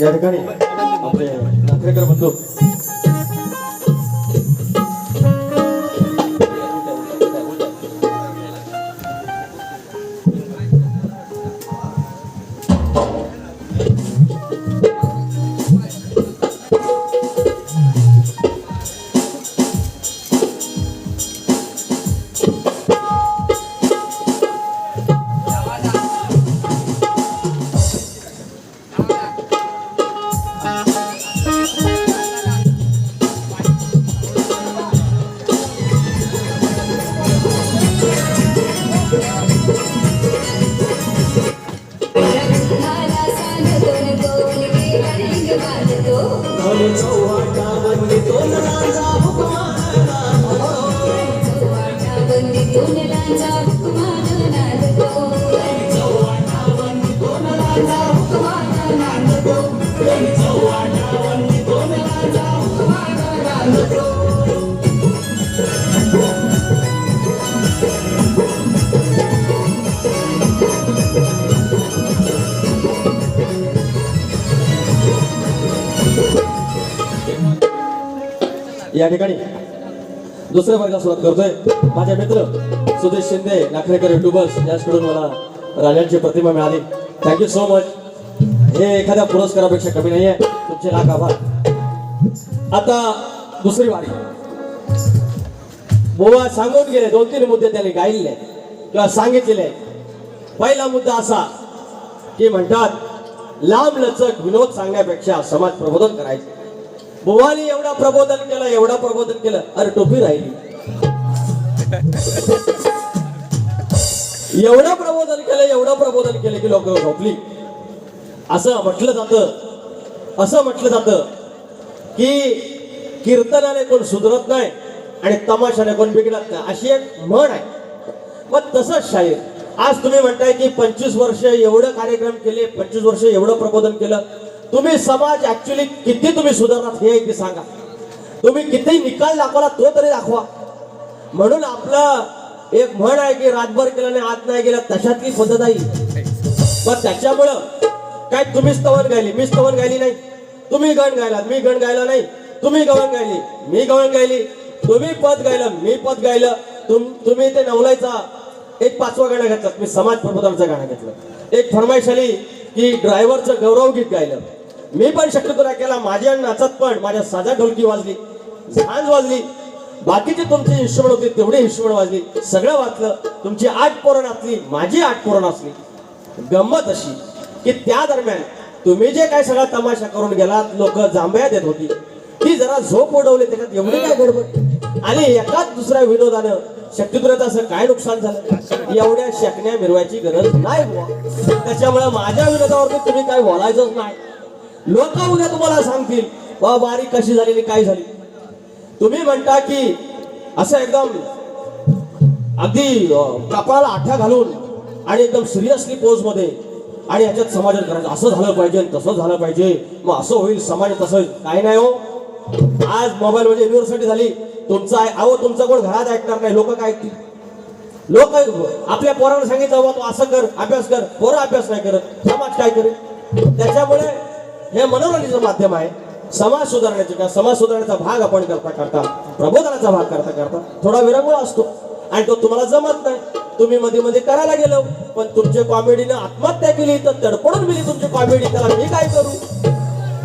या ठिकाणी. आपले नागरेकर बंधू. या ठिकाणी दुसऱ्या वर्गात सुरुवात करतोय. माझे मित्र सुदेश शिंदे नाखरेकर युट्यूबर्स याचकडून मला राजांची प्रतिमा मिळाली. थँक्यू सो मच हे एखाद्या पुरस्कारापेक्षा कमी नाहीये. तुमचे लाख आभार. आता दुसरी वारी. बोवा सांगून गेले दोन तीन मुद्दे त्याने गायले किंवा सांगितलेले पहिला मुद्दा असा की म्हणतात लांब लचक विनोद सांगण्यापेक्षा समाज प्रबोधन करायचे. बुवानी एवढा प्रबोधन केलं एवढा प्रबोधन केलं अरे टोपी राहिली. एवढं प्रबोधन केलं एवढं प्रबोधन केलं की लोक झोपली. असं म्हटलं जातं असं म्हटलं जातं की कीर्तनाने कोण सुधरत नाही आणि तमाशाने कोण बिघडत नाही अशी एक म्हण आहे. मग तसंच शाहीर आज तुम्ही म्हणताय की पंचवीस वर्ष एवढं कार्यक्रम केले पंचवीस वर्ष एवढं प्रबोधन केलं तुम्ही समाज ऍक्च्युली किती तुम्ही सुधारणार हे ते सांगा. तुम्ही किती निकाल दाखवला तो तरी दाखवा. म्हणून आपलं एक म्हण आहे की रातभर केल्याने आत नाही गेला तशातली पद्धत आहे पण त्याच्यामुळं काय तुम्ही स्तवन गायली? मी स्तवन गायली नाही. तुम्ही गण गायला मी गण गायला नाही. तुम्ही गवण गायली मी गवण गायली. तुम्ही पद गायलं मी पद गायलं. तुम तुम्ही ते नवलायचा एक पाचवा गाणं घेतलं. मी समाज प्रबोधनाचं गाणं घेतलं. एक फरमाईश आली की ड्रायव्हरचं गौरव गीत गायलं. मी पण शक्यतो नाही केला. माझ्या नाचत पण माझ्या साध्या ढोलकी वाजली झांज वाजली. बाकीचे तुमचे इन्स्ट्रुमेंट होते तेवढे इन्स्ट्रुमेंट वाजली. सगळं वाचलं. तुमची आठ पोरं नाचली माझी आठ पोरं नाचली. गंमत अशी की त्या दरम्यान तुम्ही जे काय सगळा तमाशा करून गेलात लोक जांभया देत होती. ती जरा झोप उडवली त्याच्यात एवढी काय गडबड. आणि एकाच दुसऱ्या विनोदानं शक्तिदुराचं असं काय नुकसान झालं? एवढ्या शकण्या मिरवायची गरज नाही त्याच्यामुळे माझ्या विनोदावरती तुम्ही काय बोलायचंच नाही. लोक उद्या तुम्हाला सांगतील बा बारीक कशी झाली काय झाली? तुम्ही म्हणता की असं एकदम अगदी कपाळाला आठा घालून आणि एकदम सिरियसली पोजमध्ये आणि ह्याच्यात समाजात करायचं असं झालं पाहिजे तसं झालं पाहिजे मग असं होईल समाज तसं काय नाही हो. आज मोबाईल म्हणजे युनिव्हर्सिटी झाली तुमचा आहे अहो तुमचं कोण घरात ऐकणार नाही लोक काय ऐकतील? लोक आपल्या पोरांना सांगितलं बाबा तू असं कर अभ्यास कर पोरं अभ्यास नाही करत समाज काय करेल? त्याच्यामुळे हे मनोरंजनाचं माध्यम आहे. समाज सुधारण्याचे का? समाज सुधारण्याचा भाग आपण करता करता प्रबोधनाचा भाग करता करता थोडा विरंगुळा असतो. आणि तो तुम्हाला जमत नाही. तुम्ही मध्ये मध्ये करायला गेलो पण तुमच्या कॉमेडीनं आत्महत्या केली तर तडपडून मिली तुमची कॉमेडी त्याला मी काय करू?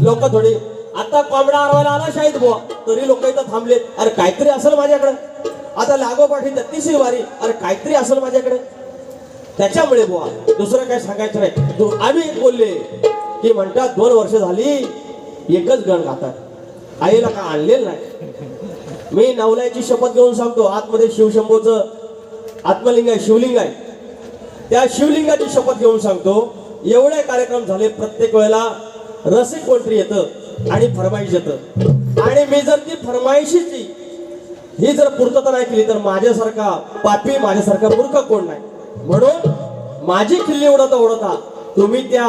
लोक थोडी आता कॉमेडा आरवायला आला शाहीत बुवा तरी लोक इथं थांबलेत. अरे काहीतरी असेल माझ्याकडे. आता लागोपाठी तिसरी वारी. अरे काहीतरी असेल माझ्याकडे. त्याच्यामुळे बुवा दुसरं काय सांगायचं नाही. तू आम्ही बोलले. की म्हणतात दोन वर्ष झाली एकच गण गातात. आईला का आणलेलं नाही. मी नवलायची शपथ घेऊन सांगतो आतमध्ये शिवशंभूचं आत्मलिंग आहे शिवलिंग आहे त्या शिवलिंगाची शपथ घेऊन सांगतो एवढे कार्यक्रम झाले प्रत्येक वेळेला रसिक कोणतरी येतं आणि फरमाईश येतं. आणि मी जर ती फरमाईशीची ही जर पूर्तता नाही केली तर माझ्यासारखा पापी माझ्यासारखा मूर्ख कोण नाही? म्हणून माझी खिल्ली उडता उडता तुम्ही त्या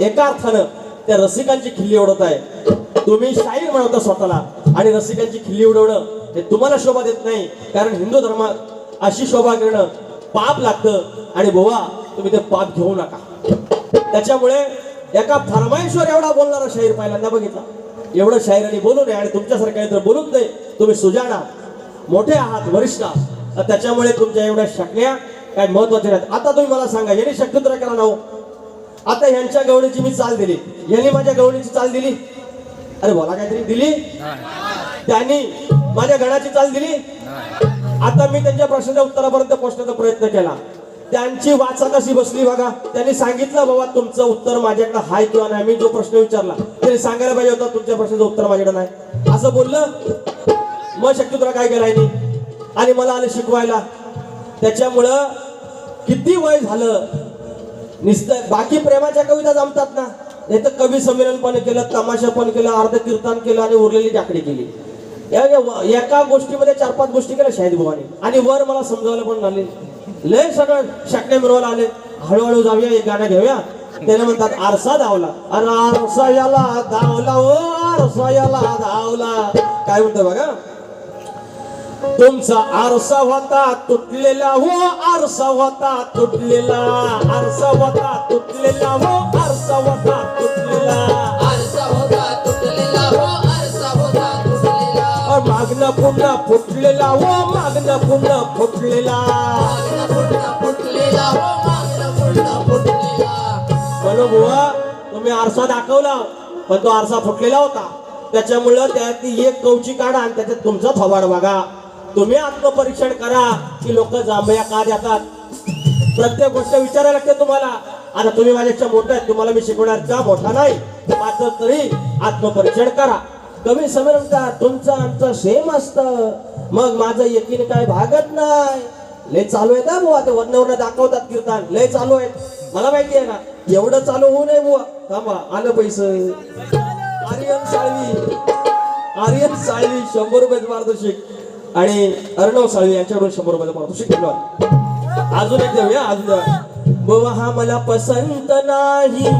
एका अर्थानं त्या रसिकांची खिल्ली उडवत आहे. तुम्ही शाहीर म्हणवता स्वतःला आणि रसिकांची खिल्ली उडवणं हे तुम्हाला शोभा देत नाही. कारण हिंदू धर्मात अशी शोभा करणं पाप लागतं आणि बोवा तुम्ही ते पाप घेऊ नका. त्याच्यामुळे एका फरमाईश्वर एवढा बोलणारा शाहीर पहिल्यांदा बघितला. एवढं शाहिरांनी बोलू नये आणि तुमच्यासारखं तर बोलूच नाही तुम्ही सुजाणा मोठे आहात वरिष्ठ आहात. तर त्याच्यामुळे तुमच्या एवढ्या शकण्या काय महत्त्वाच्या नाहीत. आता तुम्ही मला सांगा यांनी शक्यतो केला ना हो आता ह्यांच्या गवळीची मी चाल दिली. यांनी माझ्या गवळीची चाल दिली. अरे बोला काहीतरी दिली? त्यांनी माझ्या गणाची चाल दिली? आता मी त्यांच्या प्रश्नाच्या उत्तरापर्यंत पोहोचण्याचा प्रयत्न केला. त्यांची वाचा कशी बसली बघा. त्यांनी सांगितलं बाबा तुमचं उत्तर माझ्याकडे हाय किंवा नाही. मी जो प्रश्न विचारला त्यांनी सांगायला पाहिजे होता तुमच्या प्रश्नाचं उत्तर माझ्याकडे नाही. असं बोललं. मग शक्यतो काय केलं यांनी आणि मला आलं शिकवायला. त्याच्यामुळं किती वय झालं? निस्त बाकी प्रेमाच्या कविता जमतात ना? हे तर कवी संमेलन पण केलं तमाशा पण केलं अर्ध कीर्तन केलं आणि उरलेली जाकडी केली. या- एका गोष्टीमध्ये चार पाच गोष्टी केल्या शाहिद भवानी आणि वर मला समजावलं पण झाले लय सगळं शाकण्या मिरवायला आले. हळूहळू जाऊया एक गाणं घेऊया. त्याने म्हणतात आरसा धावला. अरे आरसा याला धावला ओ आरसा याला धावला. काय म्हणतो बघा? तुमचा आरसा होता तुटलेला हो आरसा होता तुटलेला. आरसा होता तुटलेला हो आरसा होता तुटलेला. आरसा होता तुटलेला हो आरसा होता तुटलेला. मागणं पुन्हा फुटलेला हो मागणं पुन्हा फुटलेला. फुटलेला हो म्हणून बुवा तुम्ही आरसा दाखवला पण तो आरसा फुटलेला होता. त्याच्यामुळं त्यातली एक कवची काढा आणि त्याच्यात तुमचा थोबाड बघा तुम्ही आत्मपरीक्षण करा की लोक जांभया का देतात? प्रत्येक गोष्ट विचारायला लागते तुम्हाला. आता तुम्ही माझ्यापेक्षा मोठा आहेत तुम्हाला मी शिकवणार का मोठा नाही? मात्र तरी आत्मपरीक्षण करा. कमी संमेलन तुमचं आमचं सेम असतं. मग माझं यकीन काय भागत नाही. लय चालू आहे ना बुवा ते वरणावर दाखवतात कीर्तन. लय चालू आहे. मला माहिती आहे ना एवढं चालू होऊ नये बुवा. थांबा आलं पैसे. आर्यन साळवी. आर्यन साळवी शंभर रुपये पारितोषिक आणि अर्णव साळवी यांच्याकडून शंभर रुपयाचा पारितोषिक घेतलं अजून एक देऊया अजून बाबा हा मला पसंत नाही.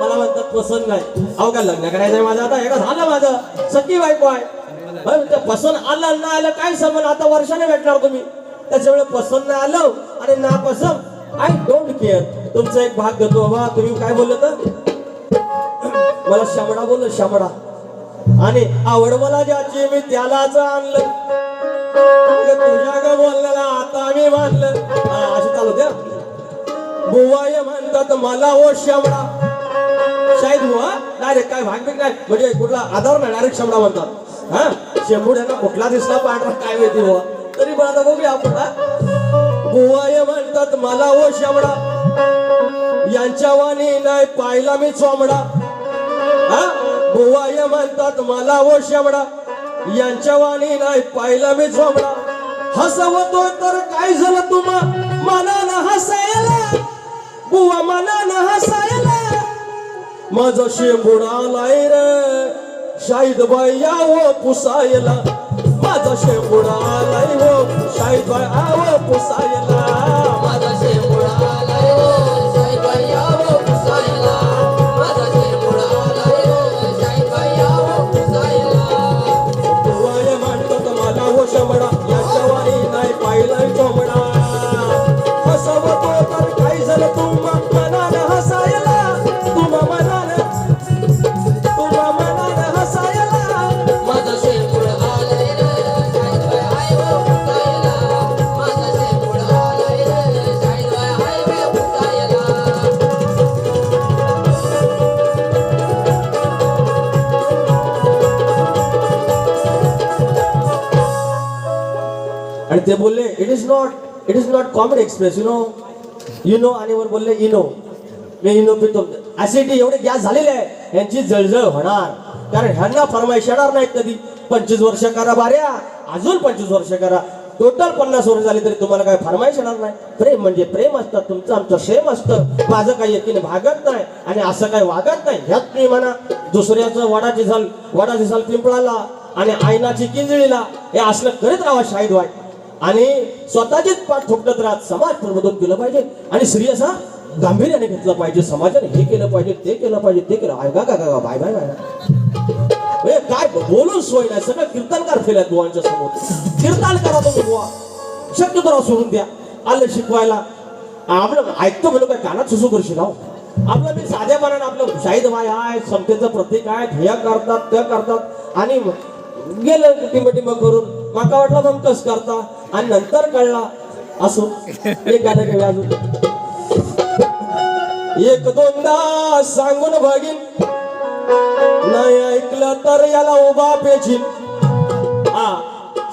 मला म्हणतात पसंत नाही. अहो का लग्न करायचंय माझं आता? हे का झालं माझं? सखी बायको आहे. पसंत आलं ना आलं काय समज आता वर्षाने भेटणार तुम्ही. त्याच्यामुळे पसंत नाही आलं. आणि ना पसंत. आय डोंट केअर तुमचा एक भाग घेतो बाबा तुम्ही काय बोललं तर? मला शामडा बोललो शामडा. आणि आवड मला ज्याची मी त्यालाच आणलं. तुझ्या ग बोललेला आता मी मानलं हा, अशी चालू द्या. बुवाय म्हणतात मला ओ शेवडा. शाहीद बुवा डायरेक्ट काय भाग बिग नाही. म्हणजे कुठला आधार नाही डायरेक्ट शेवडा म्हणतात. हा शेंबुड्यांना कुठला दिसला पांढरा काय माहिती बुवा. तरी पण आता बघूया आपण हा. बुवाय म्हणतात मला ओ शेवडा. यांच्या वाणी नाही पाहिला मी चोमडा. बुवाय म्हणतात मला ओ शेवडा यांच्या वाणी नाही पाहिला मी झोबडा हसवतो तर काय झालं तुम्हा? मनानं हसायला. बुवा मनानं हसायला. माझं शेंबुडालाय रे शाहीद बाई यावं पुसायला. माझा शेंबुडालाय हो शाहीद बाई आव पुसायला. Is not it is not common express you know you आणि वर बोलले इनो मी इनो पितो. ऍसिडिटी एवढे गॅस झालेले आहे यांची जळजळ होणार. कारण ह्यांना फरमाईश येणार नाही कधी. पंचवीस वर्ष करा बाऱ्या अजून पंचवीस वर्ष करा. टोटल पन्नास वर्ष झाली तरी तुम्हाला काय फरमाईश येणार नाही. प्रेम म्हणजे प्रेम असतं तुमचं आमचं सेम असतं. माझं काही यकीन भागत नाही आणि असं काही वागत नाही. ह्यात तुम्ही म्हणा दुसऱ्याचं वडाची झाल वडाची झाल पिंपळाला आणि आयनाची किंजळीला हे असलं करीत राहा शाहीद वाय आणि स्वतःचीच पाठ ठोकत राहत समाज प्रबोधन केलं पाहिजे. आणि स्त्री असा गांभीर्याने घेतलं पाहिजे. समाजाने हे केलं पाहिजे ते केलं पाहिजे ते केलं. आय गा गा गा बाय बाय बाय काय बोलून सोय नाही. सगळं कीर्तनकार केल्यात बुवांच्या समोर. कीर्तन करा तुम्ही बुवा. शक्यतो राव सोडून द्या. आलं शिकवायला. आपण ऐकतो म्हणून काय कानात सुसू करशील राव आपलं मी साधेपणानं आपलं शाहीद माय आहे समतेचं प्रतीक आहे ध्येय करतात त्या करतात. आणि गेलं टिंब टिंब करून माका वाटलं मग कस करता. आणि नंतर कळला असो. एक गाणं घेऊया अजून. एक दोनदा सांगून बघीन. नाही ऐकलं तर याला उभा पेशील हा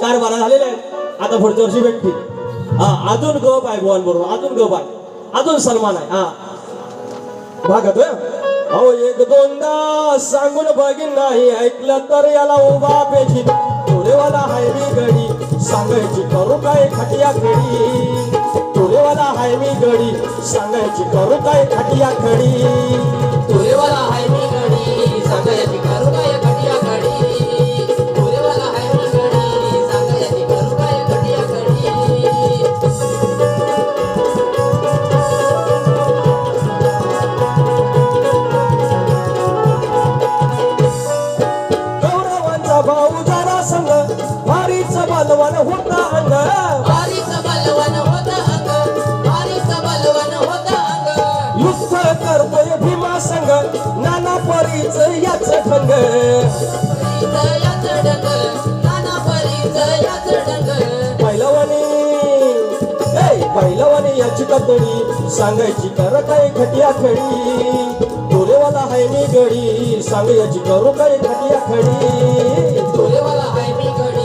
चार बारा झालेले आहेत. आता पुढच्या वर्षी भेटतील. हा अजून गप आहे भुवन बरोबर. अजून गप आहे. अजून सन्मान आहे. हा. भागत अहो एक दोनदा सांगून बघीन. नाही ऐकलं तर याला उभा पेशील तुरेवाला हाय मी गडी. सांगायची करू काय खटिया खडी? तुरेवाला हाय मी गडी. सांगायची करू काय खटिया खडी? तुरेवाला हाय मी गडी. सांगायची करू सांगायची कर काय खटिया खडी. दोरेवाला हाय मी गडी. सांगायची करू काय खटिया खडी. तुरेवाला हाय मी गडी.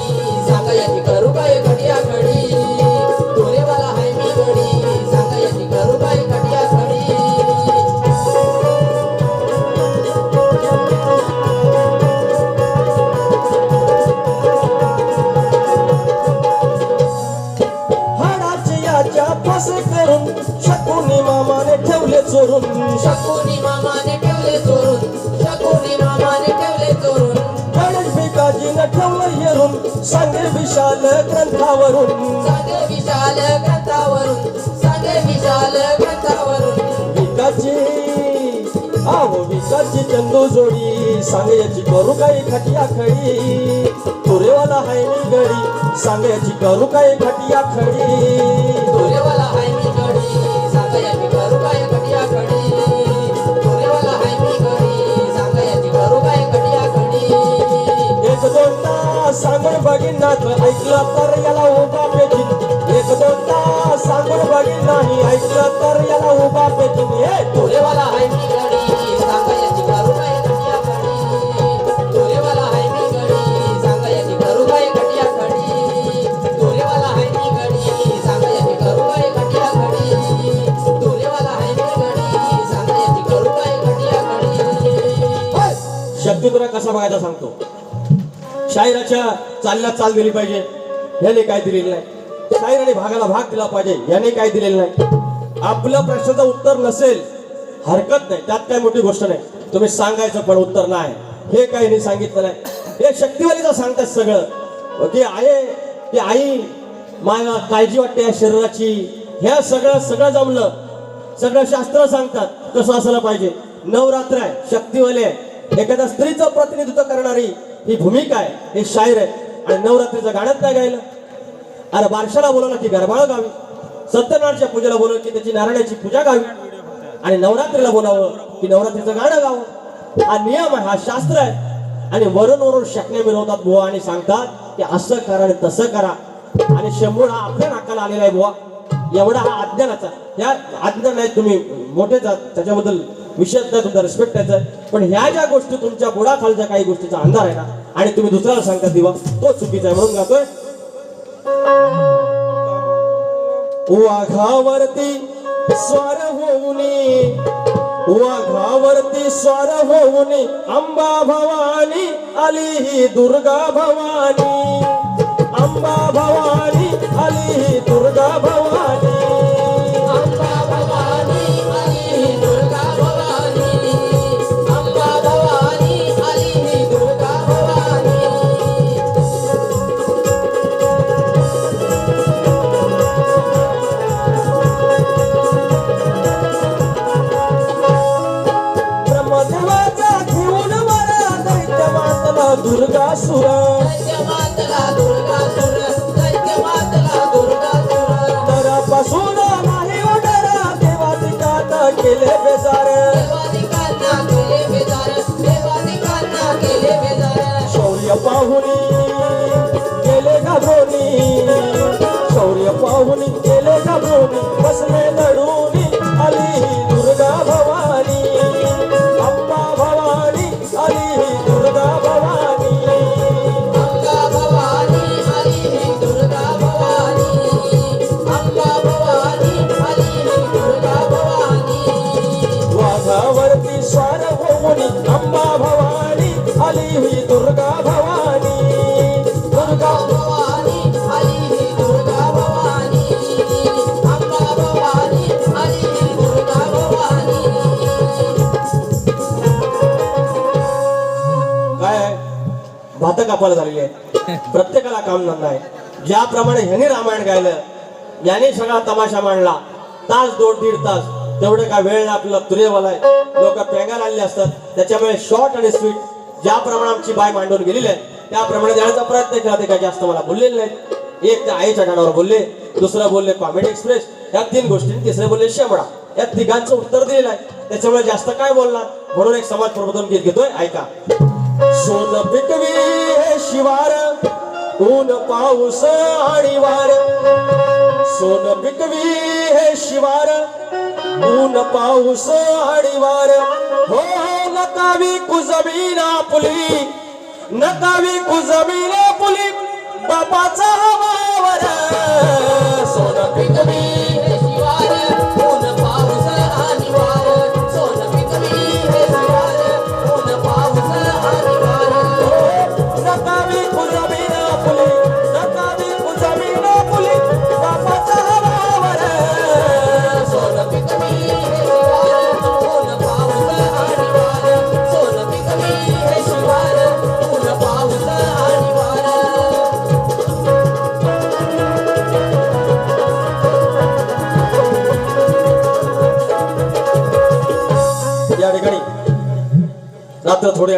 विकाची आहो विकाची चंदू जोडी. सांग याची करू काही खटिया खडी तुरेवाला हाय मी गडी. सांग याची करू काही खटिया खडी तुरेवाला हाय मी गडी. सांगायची करू खटिया खडी तुरेवाला हाय मी गडी. सांगायची करू काय खटिया खडी एक दोनदा सांगून बघीन ऐकलं तर याला उभा दोनदा सांगून बघीन नाही. ऐकलं तर याला उभा पेटीन हे तुरेवाला मी गडी. करू काय खडी मी गडी. करू काय खडी मी गडी. करू काय खडी मी गडी. करू काय खडी तुला कसा बघायचा सांगतो. शायराच्या चालण्यात चाल दिली पाहिजे. याने काय दिलेलं नाही आणि भागाला भाग दिला पाहिजे. याने काय दिलेलं नाही. आपल्या प्रश्नाचं उत्तर नसेल हरकत नाही. त्यात काय मोठी गोष्ट नाही. तुम्ही सांगायचं पण उत्तर नाही. हे काही नाही सांगितलं नाही. हे शक्तिवालीचं सांगतात सगळं. की आहे की आई माया काळजी वाटते या शरीराची. ह्या सगळं सगळं जमलं. सगळं शास्त्र सांगतात. कसं असलं पाहिजे. नवरात्र आहे. शक्तिवाले आहे. एखाद्या स्त्रीचं प्रतिनिधित्व करणारी ही भूमिका आहे. हे शायर आहे. आणि नवरात्रीचं गाणं काय गायलं. अरे बारशाला बोलवलं की गरबाळ गावी. सत्यनारायणच्या पूजेला बोलवलं की त्याची नारायणाची पूजा गावी. आणि नवरात्रीला बोलावं की नवरात्रीचं गाणं गावं. हा नियम आहे हा शास्त्र आहे. आणि वरून वरून शकण्या मिळवतात बुवा आणि सांगतात की असं करा आणि तसं करा. आणि शंभूळ हा आपल्या नाकाला आलेला आहे बुवा. एवढा हा अज्ञानाचा. या अज्ञान आहे तुम्ही मोठे आहात त्याच्याबद्दल विषय नाही तुमचा रिस्पेक्ट त्याचा पण ह्या ज्या गोष्टी तुमच्या बुडाखालच्या काही गोष्टीचा अंधार आहे ना आणि तुम्ही दुसऱ्याला सांगता दिवा तो चुकीचा आहे म्हणून गातोय. वाघावरती स्वार होऊनी वाघावरती स्वार होऊनी अंबा भवानी आली ही दुर्गा भवानी अंबा भवानी भात झालेली आहे. प्रत्येकाला काम धंदा आहे. ज्याप्रमाणे ह्याने रामायण गायलं याने सगळा तमाशा मांडला तास दोन दीड तास तेवढे काय वेळ आपल्याला तुरेवाला आहे. लोक पेंगायला आलेले असतात. त्याच्यामुळे शॉर्ट आणि स्वीट ज्याप्रमाणे आमची बाय मांडून गेलेली आहे त्याप्रमाणे देण्याचा प्रयत्न केला ते काय जास्त मला बोललेले नाही एक ते आईच्या कानावर बोलले दुसरं बोलले कॉमेडी एक्सप्रेस या तीन गोष्टी तिसरे बोलले शेमडा या तिघांचं उत्तर दिलेलं आहे. त्याच्यामुळे जास्त काय बोलणार? म्हणून एक समाज प्रबोधन गीत घेतोय. ऐका. सोन पिकवी हे शिवार ऊन पाऊस आणि वार. सोन पिकवी हे शिवार ऊन पाऊस आणि वार. हो, हो नकावी कुजमीना पुली नकावी कुजमीना पुली बापाचा हवावर सोन पिकवी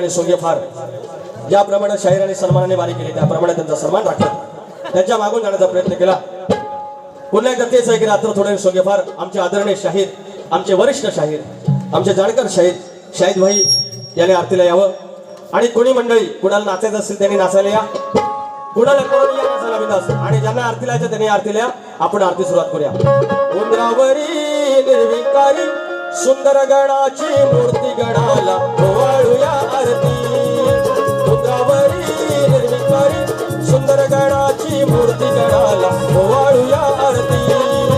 आणि सोंगे फार. ज्याप्रमाणे शाहीर आणि सन्मानाने वारी केली त्याप्रमाणे त्यांचा सन्मान राखला. त्यांच्या मागून जाण्याचा प्रयत्न केला. पुन्हा एकदा तेच आहे की रात्र थोडे आणि फार आमचे आदरणीय शाहीर आमचे वरिष्ठ शाहीर आमचे जाणकार शाहीर शाहीद भाई याने आरतीला यावं. आणि कोणी मंडळी कुणाला नाचायचं असेल त्यांनी नाचायला या. कुणाला कोणी या नाचायला बिंदास आणि ज्यांना आरतीला यायचं त्यांनी आरतीला या आपण आरती सुरुवात करूया. उंदरावरी निर्विकारी सुंदर गणाची मूर्ती गणाला सुंदर गडाची मूर्ती गडाला ओवाळूया आरती.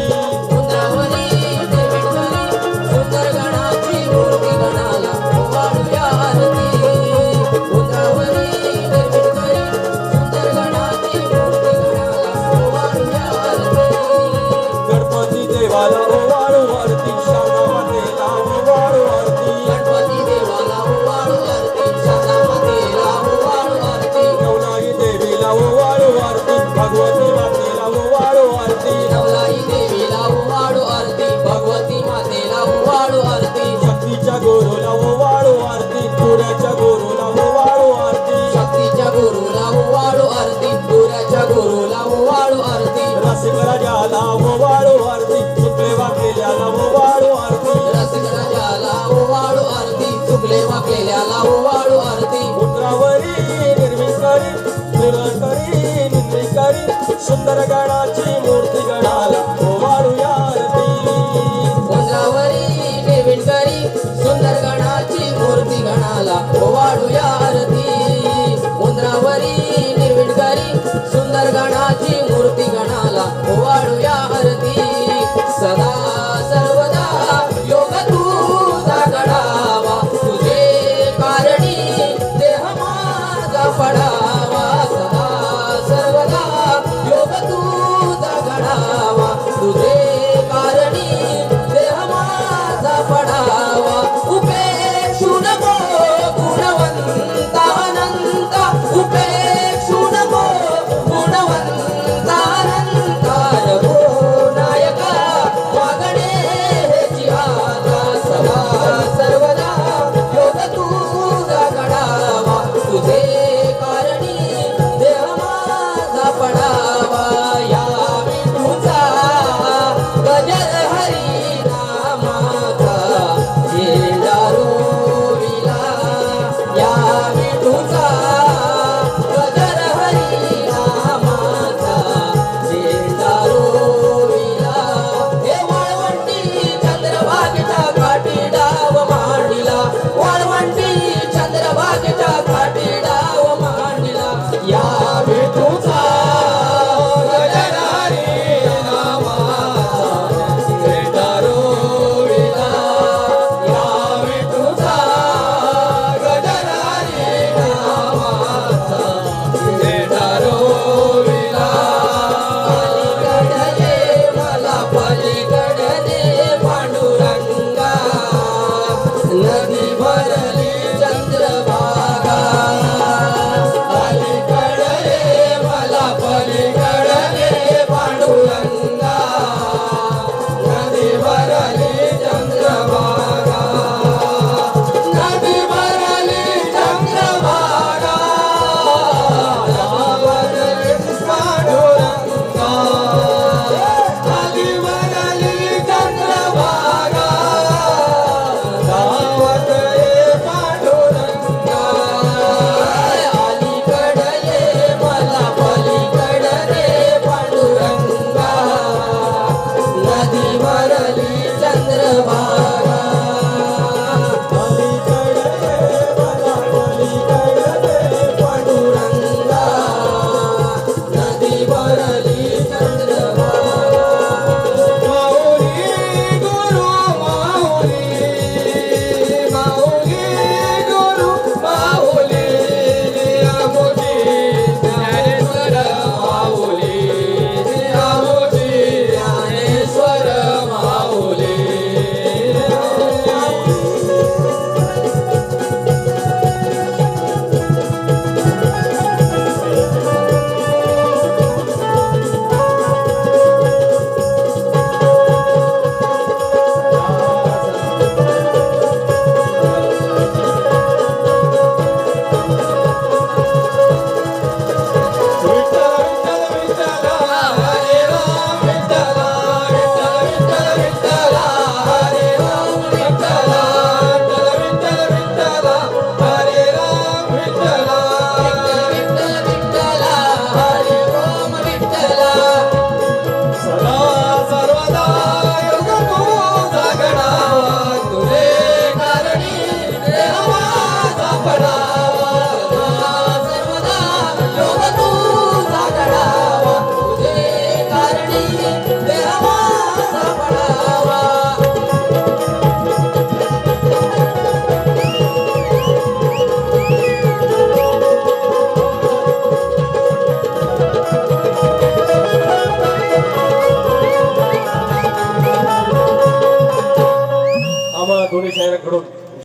निंद्रिकारी सुंदर गणाची